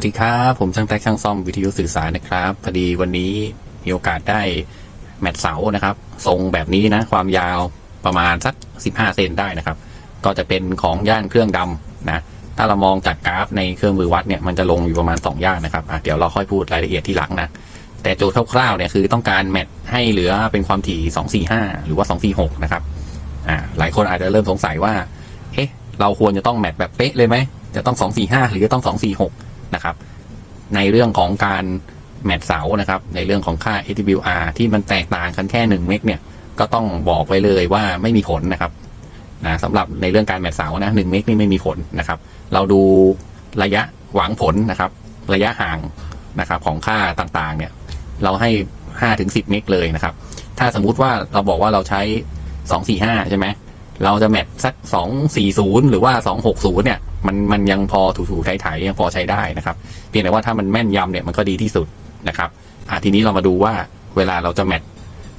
วัสดีครับ ผมช่างแท็กช่างซ่อมวิทยุสื่อสารนะครับ พอดีวันนี้มีโอกาสได้แมตช์เสานะครับ ทรงแบบนี้นะ ความยาวประมาณสัก 15 เซนได้นะครับ ก็จะเป็นของย่านเครื่องดำนะ ถ้าเรามองจากกราฟในเครื่องมือวัดเนี่ยมันจะลงอยู่ประมาณ 2 ย่านนะครับอะเดี๋ยวเราค่อยพูดรายละเอียดที่หลังนะ แต่โจทย์คร่าวๆเนี่ยคือต้องการแมทให้เหลือเป็นความถี่ 245 หรือว่า 246 นะครับอ่าหลายคนอาจจะเริ่มสงสัยว่า เอ๊ะ เราควรจะต้องแมทแบบเป๊ะเลยไหม จะต้อง 245 หรือจะต้อง 246 นะครับ ในเรื่องของการแมทเสานะครับ ในเรื่องของค่า AWR ที่มันแตกต่างกันแค่1เมกเนี่ยก็ต้องบอกไว้เลยว่าไม่มีผลนะครับนะสำหรับในเรื่องการแมทเสานะ1เมกนี่ไม่มีผลนะครับ เราดูระยะหวังผลนะครับ ระยะห่างนะครับของค่าต่างๆ เนี่ยเราให้5ถึง10เมกเลยนะครับ ถ้าสมมุติว่าเราบอกว่าเราใช้245ใช่ไหม เราจะแมทสัก240หรือว่า260เนี่ยมันมันยังพอถูๆไถ่ๆยังพอใช้ได้นะครับ เพียงแต่ว่าถ้ามันแม่นยำเนี่ยมันก็ดีที่สุดนะครับอะทีนี้เรามาดูว่าเวลาเราจะแมท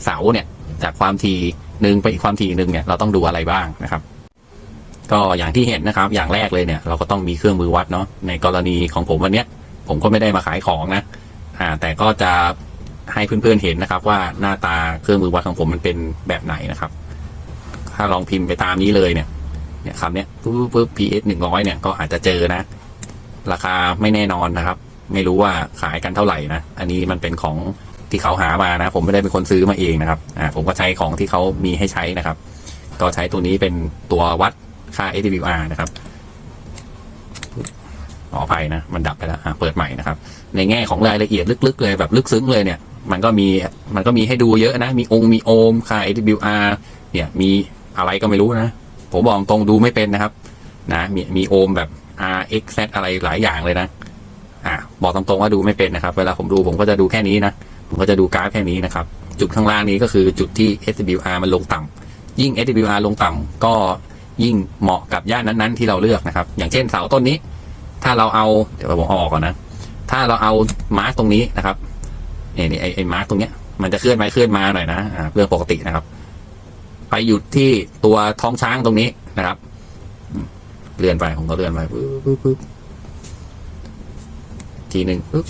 เสาเนี่ยจากความถี่หนึ่งไปอีกความถี่หนึ่งเนี่ยเราต้องดูอะไรบ้างนะครับ ก็อย่างที่เห็นนะครับ อย่างแรกเลยเนี่ยเราก็ต้องมีเครื่องมือวัดเนาะในกรณีของผมวันเนี้ย ผมก็ไม่ได้มาขายของนะอ่าแต่ก็จะให้เพื่อนๆเห็นนะครับ ว่าหน้าตาเครื่องมือวัดของผมมันเป็นแบบไหนนะครับ ถ้าลองพิมพ์ไปตามนี้เลยเนี่ย เนี่ยคำเนี้ยปุ๊บปุ๊บ PS หนึ่งร้อยเนี่ยก็อาจจะเจอนะ ราคาไม่แน่นอนนะครับ ไม่รู้ว่าขายกันเท่าไหร่นะ อันนี้มันเป็นของที่เขาหามานะ ผมไม่ได้เป็นคนซื้อมาเองนะครับ อ่า ผมก็ใช้ของที่เขามีให้ใช้นะครับ ก็ใช้ตัวนี้เป็นตัววัดค่า AWR นะครับขออภัยนะ มันดับไปแล้วอะเปิดใหม่นะครับ ในแง่ของรายละเอียดลึกๆเลยแบบลึกซึ้งเลยเนี่ย มันก็มี มันก็มีให้ดูเยอะนะ มีองค์ มีโอห์มค่า AWR เนี่ย มี อะไรก็ไม่รู้นะ ผมบอกตรงดูไม่เป็นนะครับนะมีมีโอห์มแบบ R X Z อะไรหลายอย่างเลยนะอ่าบอกตรงๆว่าดูไม่เป็นนะครับ เวลาผมดูผมก็จะดูแค่นี้นะ ผมก็จะดูกราฟแค่นี้นะครับ จุดข้างล่างนี้ก็คือจุดที่ SWR มันลงต่ำยิ่ง SWR ลงต่ำก็ยิ่งเหมาะกับย่านนั้นๆ ที่เราเลือกนะครับ อย่างเช่นเสาต้นนี้ ถ้าเราเอาเดี๋ยวผมเอาออกก่อนนะ ถ้าเราเอามาร์กตรงนี้นะครับเนี่ยนี่ไอไอมาร์กตรงเนี้ยมันจะเคลื่อนไปเคลื่อนมาหน่อยนะอ่าเรื่องปกตินะครับ ไปหยุดที่ตัวท้องช้างตรงนี้นะครับเลื่อนไปผมก็เลื่อนไปปึ๊บปึ๊บปึ๊บทีหนึ่งปึ๊บ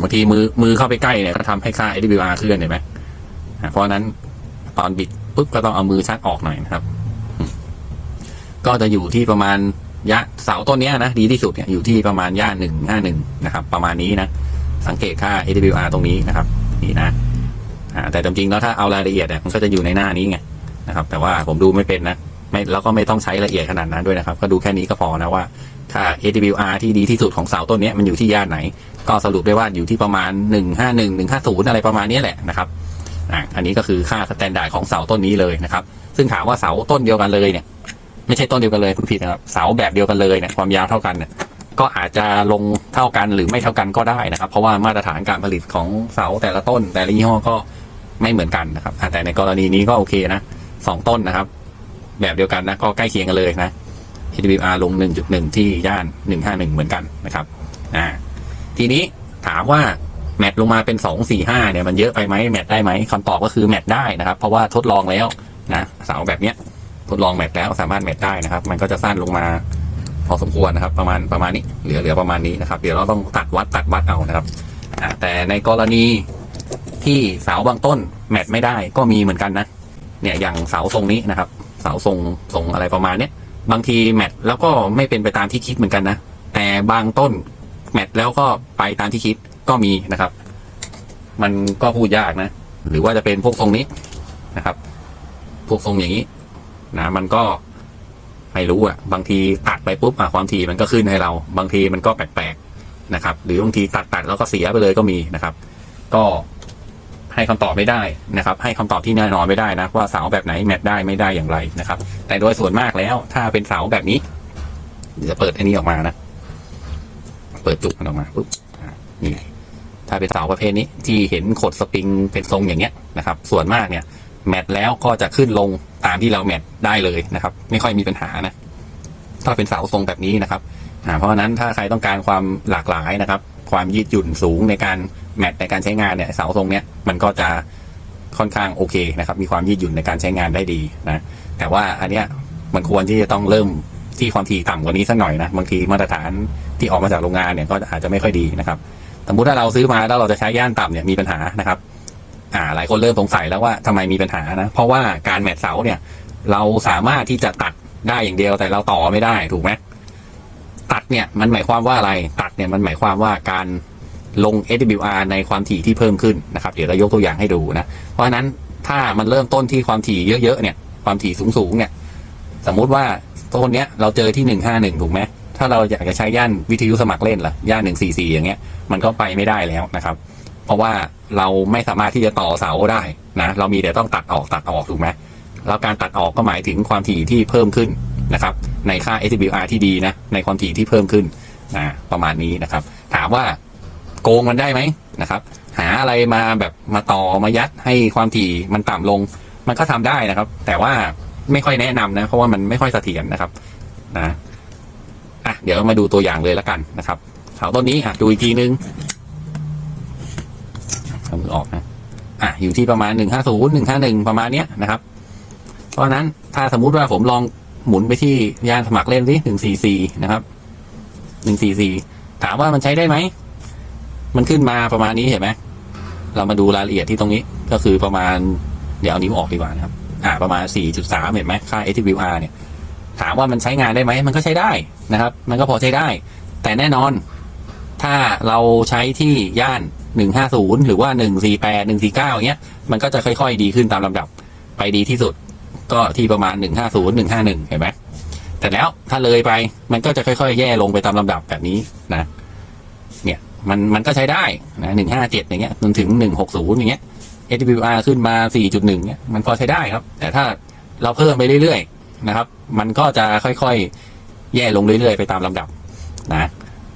บางทีมือมือเข้าไปใกล้เนี่ยก็ทำให้ค่า AWR เคลื่อนเห็นไหมเพราะฉะนั้นตอนบิดปุ๊บก็ต้องเอามือชักออกหน่อยนะครับ ก็จะอยู่ที่ประมาณย่าเสาต้นนี้นะดีที่สุดเนี่ยอยู่ที่ประมาณย่านหนึ่งห้าหนึ่งนะครับ ประมาณนี้นะสังเกตค่า AWR ตรงนี้นะครับ นี่นะแต่จริงๆแล้วถ้าเอารายละเอียดเนี่ยมันก็จะอยู่ในหน้านี้ไง นะครับ แต่ว่าผมดูไม่เป็นนะไม่แล้วก็ไม่ต้องใช้ละเอียดขนาดนั้นด้วยนะครับ ก็ดูแค่นี้ก็พอนะว่าค่า AWR ที่ดีที่สุดของเสาต้นนี้มันอยู่ที่ย่านไหน ก็สรุปได้ว่าอยู่ที่ประมาณหนึ่งห้าหนึ่งหนึ่งห้าศูนย์อะไรประมาณนี้แหละนะครับอันนี้ก็คือค่าสแตนดาร์ดของเสาต้นนี้เลยนะครับ ซึ่งถามว่าเสาต้นเดียวกันเลยเนี่ยไม่ใช่ต้นเดียวกันเลยคุณผิดนะครับเสาแบบเดียวกันเลยเนี่ยความยาวเท่ากันเนี่ยก็อาจจะลงเท่ากันหรือไม่เท่ากันก็ได้นะครับ เพราะว่ามาตรฐานการผลิตของเสาแต่ละต้น แต่ละยี่ห้อก็ไม่เหมือนกันนะครับแต่ในกรณีนี้ก็โอเคนะ สองต้นนะครับ แบบเดียวกันนะก็ใกล้เคียงกันเลยนะ AWR ลง 1.1 ที่ย่าน 151 เหมือนกันนะครับอ่าทีนี้ถามว่าแมทลงมาเป็น 245 เนี่ยมันเยอะไปไหมแมทได้ไหมคำตอบก็คือแมทได้นะครับ เพราะว่าทดลองแล้วนะเสาแบบเนี้ยทดลองแมทแล้วสามารถแมทได้นะครับ มันก็จะสั้นลงมาพอสมควรนะครับ ประมาณประมาณนี้เหลือเหลือประมาณนี้นะครับ เดี๋ยวเราต้องตัดวัดตัดวัดเอานะครับอ่าแต่ในกรณีที่เสาบางต้นแมทไม่ได้ก็มีเหมือนกันนะ เนี่ยอย่างเสาทรงนี้นะครับ เสาทรงทรงอะไรประมาณเนี้ยบางทีแมทแล้วก็ไม่เป็นไปตามที่คิดเหมือนกันนะ แต่บางต้นแมทแล้วก็ไปตามที่คิดก็มีนะครับ มันก็พูดยากนะ หรือว่าจะเป็นพวกทรงนี้นะครับ พวกทรงอย่างนี้นะมันก็ไม่รู้อะบางทีตัดไปปุ๊บอะความถี่มันก็ขึ้นให้เรา บางทีมันก็แปลกๆนะครับ หรือบางทีตัดตัดแล้วก็เสียไปเลยก็มีนะครับ ก็ ให้คำตอบไม่ได้นะครับ ให้คำตอบที่แน่นอนไม่ได้นะว่าเสาแบบไหนแมทได้ไม่ได้อย่างไรนะครับ แต่โดยส่วนมากแล้ว ถ้าเป็นเสาแบบนี้เดี๋ยวจะเปิดอันนี้ออกมานะ เปิดจุกมันออกมาปุ๊บอะนี่ถ้าเป็นเสาประเภทนี้ที่เห็นขดสปริงเป็นทรงอย่างเงี้ยนะครับ ส่วนมากเนี่ยแมทแล้วก็จะขึ้นลงตามที่เราแมทได้เลยนะครับ ไม่ค่อยมีปัญหานะ ถ้าเป็นเสาทรงแบบนี้นะครับอ่าเพราะฉะนั้นถ้าใครต้องการความหลากหลายนะครับ ความยืดหยุ่นสูงในการแมทในการใช้งานเนี่ยเสาทรงเนี้ย มันก็จะค่อนข้างโอเคนะครับ มีความยืดหยุ่นในการใช้งานได้ดีนะ แต่ว่าอันเนี้ยมันควรที่จะต้องเริ่มที่ความถี่ต่ำกว่านี้สักหน่อยนะ บางทีมาตรฐานที่ออกมาจากโรงงานเนี่ยก็อาจจะไม่ค่อยดีนะครับ สมมติถ้าเราซื้อมาแล้วเราจะใช้ย่านต่ำเนี่ยมีปัญหานะครับ อ่าหลายคนเริ่มสงสัยแล้วว่าทำไมมีปัญหานะ เพราะว่าการแมทเสาเนี่ย เราสามารถที่จะตัดได้อย่างเดียวแต่เราต่อไม่ได้ถูกไหมตัดเนี่ยมันหมายความว่าอะไร ตัดเนี่ยมันหมายความว่าการ ลง SWR ในความถี่ที่เพิ่มขึ้นนะครับ เดี๋ยวเรายกตัวอย่างให้ดูนะ เพราะฉะนั้นถ้ามันเริ่มต้นที่ความถี่เยอะๆเนี่ยความถี่สูงๆเนี่ย สมมุติว่าต้นเนี้ยเราเจอที่หนึ่งห้าหนึ่งถูกไหมถ้าเราอยากจะใช้ย่านวิทยุสมัครเล่นล่ะย่านหนึ่งสี่สี่อย่างเงี้ยมันก็ไปไม่ได้แล้วนะครับ เพราะว่าเราไม่สามารถที่จะต่อเสาได้นะเรามีแต่ต้องตัดออกตัดออกถูกไหมแล้วการตัดออกก็หมายถึงความถี่ที่เพิ่มขึ้นนะครับในค่า SWR ที่ดีนะในความถี่ที่เพิ่มขึ้นนะประมาณนี้นะครับ ถามว่า โกงมันได้ไหมนะครับ หาอะไรมาแบบมาต่อมายัดให้ความถี่มันต่ำลง มันก็ทำได้นะครับ แต่ว่าไม่ค่อยแนะนำนะ เพราะว่ามันไม่ค่อยเสถียรนะครับนะอะเดี๋ยวมาดูตัวอย่างเลยแล้วกันนะครับเสาต้นนี้อะดูอีกทีนึงเอามือออกนะอะอยู่ที่ประมาณหนึ่งห้าศูนย์หนึ่งห้าหนึ่งประมาณเนี้ยนะครับ เพราะฉะนั้นถ้าสมมุติว่าผมลองหมุนไปที่ยานสมัครเล่นสิหนึ่งสี่สี่นะครับหนึ่งสี่สี่ถามว่ามันใช้ได้ไหม มันขึ้นมาประมาณนี้เห็นไหมเรามาดูรายละเอียดที่ตรงนี้ก็คือประมาณเดี๋ยวเอานิ้วออกดีกว่านะครับ อ่า ประมาณ 4.3 เห็นไหมค่า SWR เนี่ย ถามว่ามันใช้งานได้ไหม มันก็ใช้ได้นะครับ มันก็พอใช้ได้ แต่แน่นอน ถ้าเราใช้ที่ย่าน 150 หรือว่า 148 149อย่างเงี้ย มันก็จะค่อย ๆ ดีขึ้นตามลำดับ ไปดีที่สุด ก็ที่ประมาณ 150 151 เห็นไหมแต่แล้วถ้าเลยไป มันก็จะค่อย ๆ แย่ลงไปตามลำดับแบบนี้นะ มันมันก็ใช้ได้นะ157อย่างเงี้ยจนถึง160อย่างเงี้ย AWR ขึ้นมา4.1เนี่ยมันพอใช้ได้ครับ แต่ถ้าเราเพิ่มไปเรื่อยๆนะครับ มันก็จะค่อยๆ แย่ลงเรื่อยๆ ไปตามลำดับนะ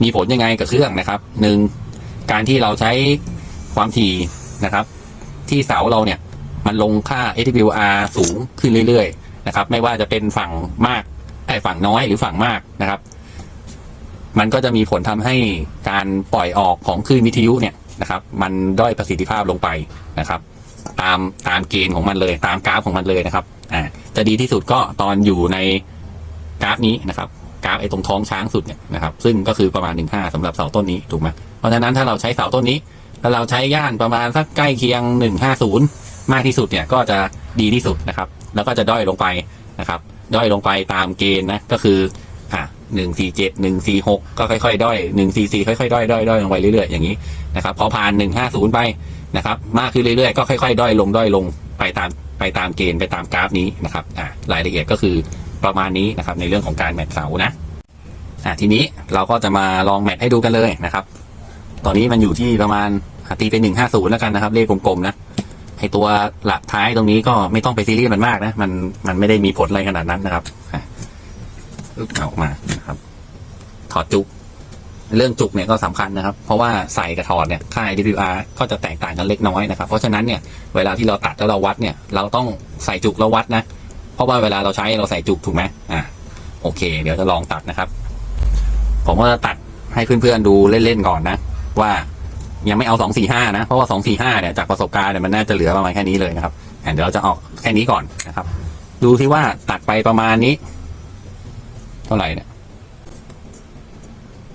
มีผลยังไงกับเครื่องนะครับหนึ่งการที่เราใช้ความถี่นะครับ ที่เสาเราเนี่ยมันลงค่า AWR สูงขึ้นเรื่อยๆนะครับ ไม่ว่าจะเป็นฝั่งมากไอ้ฝั่งน้อยหรือฝั่งมากนะครับ มันก็จะมีผลทำให้การปล่อยออกของคลื่นวิทยุเนี่ยนะครับ มันด้อยประสิทธิภาพลงไปนะครับ ตามตามเกณฑ์ของมันเลย ตามกราฟของมันเลยนะครับอ่าจะดีที่สุดก็ตอนอยู่ในกราฟนี้นะครับกราฟไอ้ตรงท้องช้างสุดเนี่ยนะครับ ซึ่งก็คือประมาณหนึ่งห้าสำหรับเสาต้นนี้ถูกไหมเพราะฉะนั้นถ้าเราใช้เสาต้นนี้แล้วเราใช้ย่านประมาณสักใกล้เคียงหนึ่งห้าศูนย์มากที่สุดเนี่ยก็จะดีที่สุดนะครับ แล้วก็จะด้อยลงไปนะครับ ด้อยลงไปตามเกณฑ์นะก็คือ หนึ่งสี่เจ็ดหนึ่งสี่หกก็ค่อยๆด้อยหนึ่งสี่สี่ค่อยๆด้อยด้อยด้อยลงไปเรื่อยๆอย่างนี้นะครับพอผ่านหนึ่งห้าศูนย์ไปนะครับ มากขึ้นเรื่อยๆก็ค่อยๆด้อยลงด้อยลงไปตามไปตามเกณฑ์ไปตามกราฟนี้นะครับอะรายละเอียดก็คือประมาณนี้นะครับในเรื่องของการแมทเสานะอะทีนี้เราก็จะมาลองแมทให้ดูกันเลยนะครับ ตอนนี้มันอยู่ที่ประมาณตีเป็นหนึ่งห้าศูนย์แล้วกันนะครับเลขกลมๆนะไอตัวหลักท้ายตรงนี้ก็ไม่ต้องไปซีเรียสมันมากนะ มันมันไม่ได้มีผลอะไรขนาดนั้นนะครับ อะอึ๊บเอาออกมานะครับ ถอดจุก เรื่องจุกเนี่ยก็สำคัญนะครับ เพราะว่าใส่กับถอดเนี่ยค่า AWR ก็จะแตกต่างกันเล็กน้อยนะครับ เพราะฉะนั้นเนี่ยเวลาที่เราตัดแล้วเราวัดเนี่ย เราต้องใส่จุกแล้ววัดนะ เพราะว่าเวลาเราใช้เราใส่จุกถูกไหมอ่าโอเค เดี๋ยวจะลองตัดนะครับ ผมก็จะตัดให้เพื่อนๆดูเล่นๆก่อนนะ ว่ายังไม่เอาสองสี่ห้านะ เพราะว่าสองสี่ห้าเนี่ยจากประสบการณ์เนี่ยมันน่าจะเหลือประมาณแค่นี้เลยนะครับเดี๋ยวเราจะออกแค่นี้ก่อนนะครับ ดูที่ว่าตัดไปประมาณนี้ เท่าไหร่เนี่ย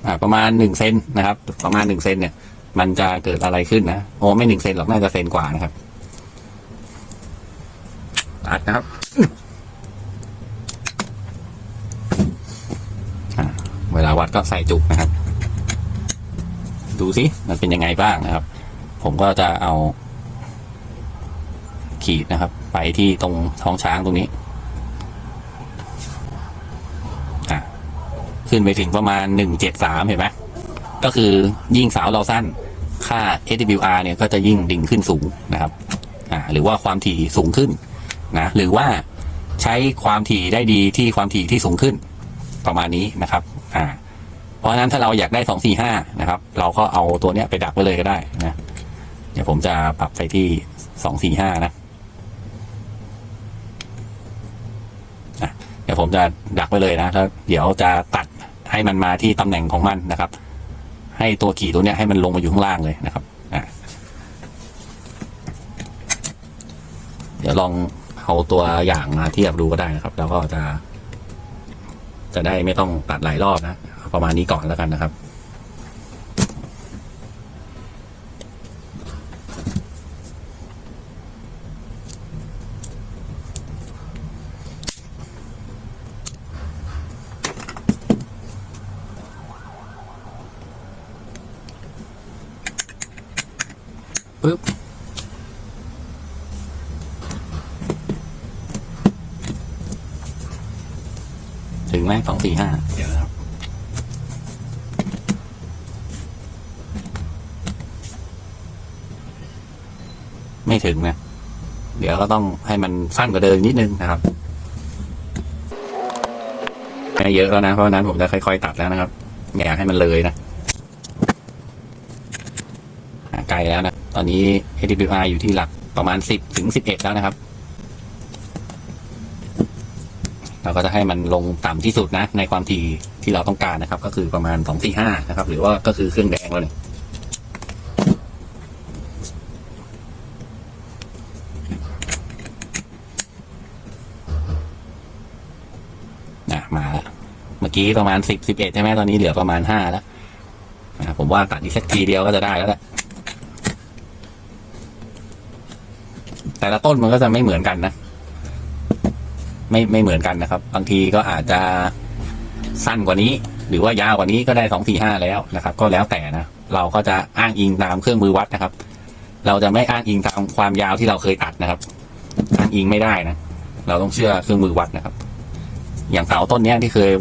อ่าประมาณหนึ่งเซนนะครับ ประมาณหนึ่งเซนเนี่ย มันจะเกิดอะไรขึ้นนะโอ้ไม่หนึ่งเซนหรอกน่าจะเซนกว่านะครับตัดนะครับเวลาวัดก็ใส่จุกนะครับ ดูสิมันเป็นยังไงบ้างนะครับ ผมก็จะเอาขีดนะครับ ไปที่ตรงท้องช้างตรงนี้ ขึ้นไปถึงประมาณหนึ่งเห็นไหมก็คือยิ่งสาวเราสั้นค่า SWR เนี่ยก็จะยิ่งดิ่งขึ้นสูงนะครับอ่าหรือว่าความถี่สูงขึ้นนะหรือว่าใช้ความถี่ได้ดีที่ความถี่ที่สูงขึ้นประมาณนี้นะครับอ่าเพราะฉะนั้นถ้าเราอยากได้สองสี่ห้านะครับ เราก็เอาตัวเนี้ยไปดักไว้เลยก็ได้นะเดี๋ยวผมจะปรับไปที่สองสี่ห้านะเดี๋ยวผมจะดักไว้เลยนะแล้วเดี๋ยวจะตัด ให้มันมาที่ตำแหน่งของมันนะครับ ให้ตัวขี่ตัวเนี้ยให้มันลงมาอยู่ข้างล่างเลยนะครับอะเดี๋ยวลองเอาตัวอย่างมาเทียบดูก็ได้นะครับ แล้วก็จะ จะได้ไม่ต้องตัดหลายรอบนะ ประมาณนี้ก่อนแล้วกันนะครับ ถึงไหมสองสี่ห้าเดี๋ยวนะครับไม่ถึงนะ เดี๋ยวก็ต้องให้มันสั้นกว่าเดิมนิดนึงนะครับไม่เยอะแล้วนะ เพราะฉะนั้นผมจะค่อยๆตัดแล้วนะครับไม่อยากให้มันเลยนะอะไกลแล้วนะ ตอนนี้ AWR อยู่ที่หลักประมาณสิบถึงสิบเอ็ดแล้วนะครับ เราก็จะให้มันลงต่ำที่สุดนะ ในความถี่ที่เราต้องการนะครับ ก็คือประมาณสองสี่ห้านะครับ หรือว่าก็คือเครื่องแดงแล้วเนี่ยนะมาแล้วเมื่อกี้ประมาณสิบสิบเอ็ดใช่ไหมตอนนี้เหลือประมาณห้าแล้วอะผมว่าตัดอีกสักทีเดียวก็จะได้แล้วแหละแต่ละต้นมันก็จะไม่เหมือนกันนะ ไม่ไม่เหมือนกันนะครับ บางทีก็อาจจะสั้นกว่านี้ หรือว่ายาวกว่านี้ก็ได้สองสี่ห้าแล้วนะครับ ก็แล้วแต่นะเราก็จะอ้างอิงตามเครื่องมือวัดนะครับ เราจะไม่อ้างอิงตามความยาวที่เราเคยตัดนะครับอ้างอิงไม่ได้นะ เราต้องเชื่อเครื่องมือวัดนะครับ อย่างเสาต้นเนี้ยที่เคย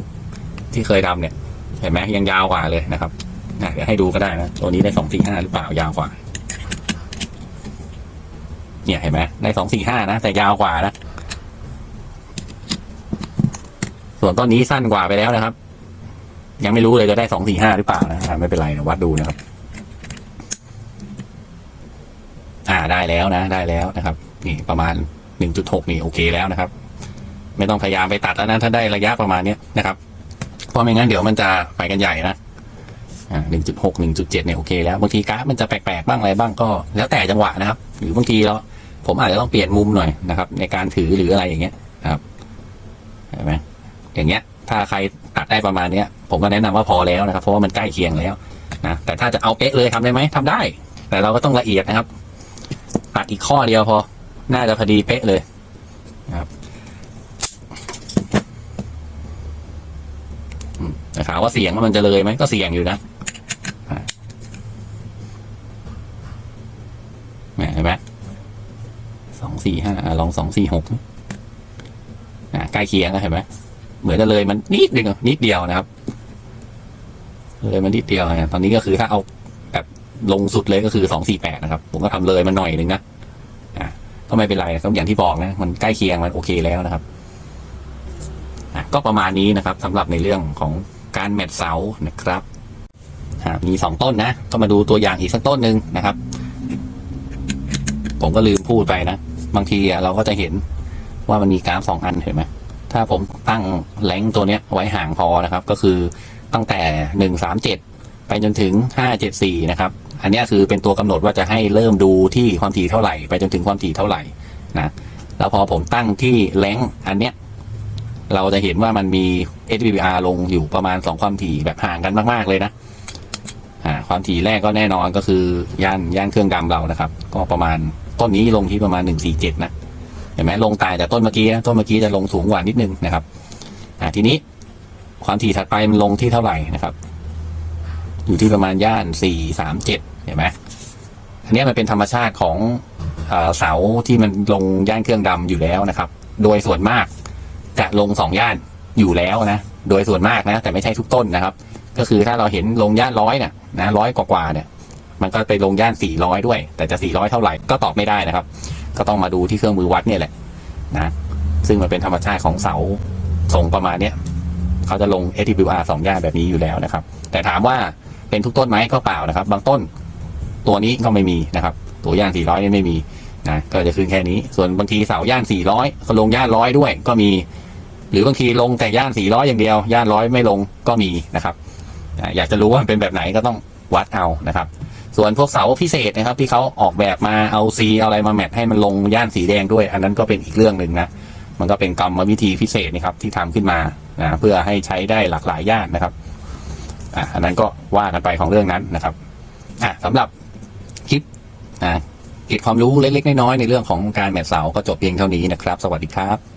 ที่เคยทำเนี่ย เห็นไหมยังยาวกว่าเลยนะครับนะเดี๋ยวให้ดูก็ได้นะตัวนี้ได้สองสี่ห้าหรือเปล่ายาวกว่า เนี่ยเห็นไหมได้สองสี่ห้านะแต่ยาวกว่านะ ส่วนต้นนี้สั้นกว่าไปแล้วนะครับ ยังไม่รู้เลยจะได้สองสี่ห้าหรือเปล่านะไม่เป็นไรนะวัดดูนะครับ อ่าได้แล้วนะ ได้แล้วนะครับ นี่ประมาณหนึ่งจุดหกนี่โอเคแล้วนะครับ ไม่ต้องพยายามไปตัดแล้วนะถ้าได้ระยะประมาณเนี้ยนะครับเพราะไม่งั้นเดี๋ยวมันจะไปกันใหญ่นะหนึ่งจุดหกหนึ่งจุดเจ็ดเนี่ยโอเคแล้วบางทีกราฟมันจะแปลกๆบ้างอะไรบ้างก็ แล้วแต่จังหวะนะครับ หรือบางทีเราผมอาจจะต้องเปลี่ยนมุมหน่อยนะครับ ในการถือหรืออะไรอย่างเงี้ยนะครับเห็นไหม อย่างเงี้ย ถ้าใครตัดได้ประมาณเนี้ย ผมก็แนะนำว่าพอแล้วนะครับ เพราะว่ามันใกล้เคียงแล้วนะแต่ถ้าจะเอาเป๊ะเลยทำได้ไหมทำได้ แต่เราก็ต้องละเอียดนะครับ ตัดอีกข้อเดียวพอ น่าจะพอดีเป๊ะเลยนะครับแต่ถามว่าเสี่ยงว่ามันจะเลยไหมก็เสี่ยงอยู่นะเนี่เห็นไหมสองสี่ห้าลองสองสี่หกใกล้เคียงแล้วเห็นไหม เหมือนจะเลยมันนิดเดียวนิดเดียวนะครับ เลยมันนิดเดียวนะตอนนี้ก็คือถ้าเอาแบบลงสุดเลยก็คือสองสี่แปดนะครับ ผมก็ทำเลยมันหน่อยหนึ่งนะอะก็ไม่เป็นไรก็อย่างที่บอกนะ มันใกล้เคียงมันโอเคแล้วนะครับอะก็ประมาณนี้นะครับสำหรับในเรื่องของการแมทเสานะครับมีสองต้นนะ ก็มาดูตัวอย่างอีกสักต้นหนึ่งนะครับ ผมก็ลืมพูดไปนะ บางทีเราก็จะเห็นว่ามันมีกราฟสองอันเห็นไหม ถ้าผมตั้งแรงตัวเนี้ยไว้ห่างพอนะครับ ก็คือตั้งแต่หนึ่งสามเจ็ดไปจนถึงห้าเจ็ดสี่นะครับ อันนี้คือเป็นตัวกำหนดว่าจะให้เริ่มดูที่ความถี่เท่าไหร่ ไปจนถึงความถี่เท่าไหร่นะแล้วพอผมตั้งที่แรงอันเนี้ยเราจะเห็นว่ามันมี SVR ลงอยู่ประมาณสองความถี่แบบห่างกันมาก ๆ เลยนะความถี่แรกก็แน่นอนก็คือย่านย่านเครื่องดำเรานะครับ ก็ประมาณต้นนี้ลงที่ประมาณหนึ่งสี่เจ็ดนะ เห็นไหมลงตายจากต้นเมื่อกี้นะต้นเมื่อกี้จะลงสูงกว่านิดนึงนะครับอ่าทีนี้ความถี่ถัดไปมันลงที่เท่าไหร่นะครับ อยู่ที่ประมาณย่านสี่สามเจ็ดเห็นไหมอันนี้มันเป็นธรรมชาติของเสาที่มันลงย่านเครื่องดำอยู่แล้วนะครับ โดยส่วนมากจะลงสองย่านอยู่แล้วนะ โดยส่วนมากนะ แต่ไม่ใช่ทุกต้นนะครับ ก็คือถ้าเราเห็นลงย่านร้อยเนี่ยนะร้อยกว่าเนี่ย มันก็ไปลงย่านสี่ร้อยด้วย แต่จะสี่ร้อยเท่าไหร่ก็ตอบไม่ได้นะครับ ก็ต้องมาดูที่เครื่องมือวัดเนี่ยแหละนะซึ่งมันเป็นธรรมชาติของเสาทรงประมาณเนี้ยเขาจะลง ATWR สองย่านแบบนี้อยู่แล้วนะครับ แต่ถามว่าเป็นทุกต้นไหมก็เปล่านะครับ บางต้นตัวนี้ก็ไม่มีนะครับ ตัวย่าน 400นี่ไม่มีนะก็จะขึ้นแค่นี้ ส่วนบางทีเสาย่าน 400ก็ลงย่านร้อยด้วยก็มี หรือบางทีลงแต่ย่าน 400 อย่างเดียว ย่านร้อยไม่ลงก็มีนะครับอะอยากจะรู้ว่ามันเป็นแบบไหนก็ต้องวัดเอานะครับ ส่วนพวกเสาพิเศษนะครับ ที่เขาออกแบบมาเอาซีเอาอะไรมาแมทให้มันลงย่านสีแดงด้วย อันนั้นก็เป็นอีกเรื่องหนึ่งนะมันก็เป็นกรรมวิธีพิเศษนะครับที่ทำขึ้นมานะเพื่อให้ใช้ได้หลากหลายย่านนะครับอะอันนั้นก็ว่ากันไปของเรื่องนั้นนะครับอะสำหรับคลิปนะเก็บความรู้เล็กๆน้อยๆในเรื่องของการแมทเสาก็จบเพียงเท่านี้นะครับ สวัสดีครับ